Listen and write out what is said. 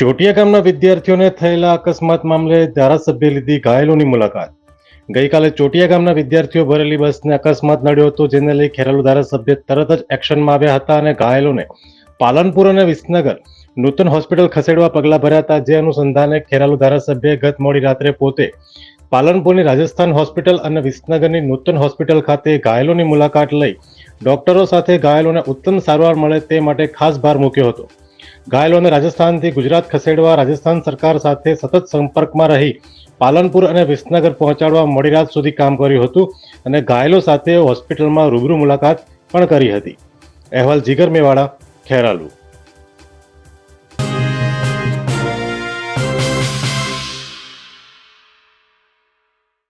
ચોટિયા ગામના વિદ્યાર્થીઓને થયેલા અકસ્માત મામલે ધારાસભ્ય લીધી ઘાયલોની મુલાકાત. ગઈકાલે ચોટિયા ગામના વિદ્યાર્થીઓ ભરેલી બસને અકસ્માત નડ્યો હતો, જેને લઈ ખેરાલુ ધારાસભ્ય તરત જ એક્શનમાં આવ્યા હતા અને ઘાયલોને પાલનપુર અને વિસનગર નૂતન હોસ્પિટલ ખસેડવા પગલાં ભર્યા હતા. જે અનુસંધાને ખેરાલુ ધારાસભ્ય ગત મોડી રાત્રે પોતે પાલનપુરની રાજસ્થાન હોસ્પિટલ અને વિસનગરની નૂતન હોસ્પિટલ ખાતે ઘાયલોની મુલાકાત લઈ ડોક્ટરો સાથે ઘાયલોને ઉત્તમ સારવાર મળે તે માટે ખાસ ભાર મૂક્યો હતો. ઘાયલોને રાજસ્થાનથી ગુજરાત ખસેડવા રાજસ્થાન સરકાર સાથે સતત સંપર્કમાં રહી પાલનપુર અને વિસનગર પહોંચાડવા મોડી રાત સુધી કામ કર્યું હતું અને ઘાયલો સાથે હોસ્પિટલમાં રૂબરૂ મુલાકાત પણ કરી હતી. અહેવાલ જીગર મેવાડા, ખેરાલુ.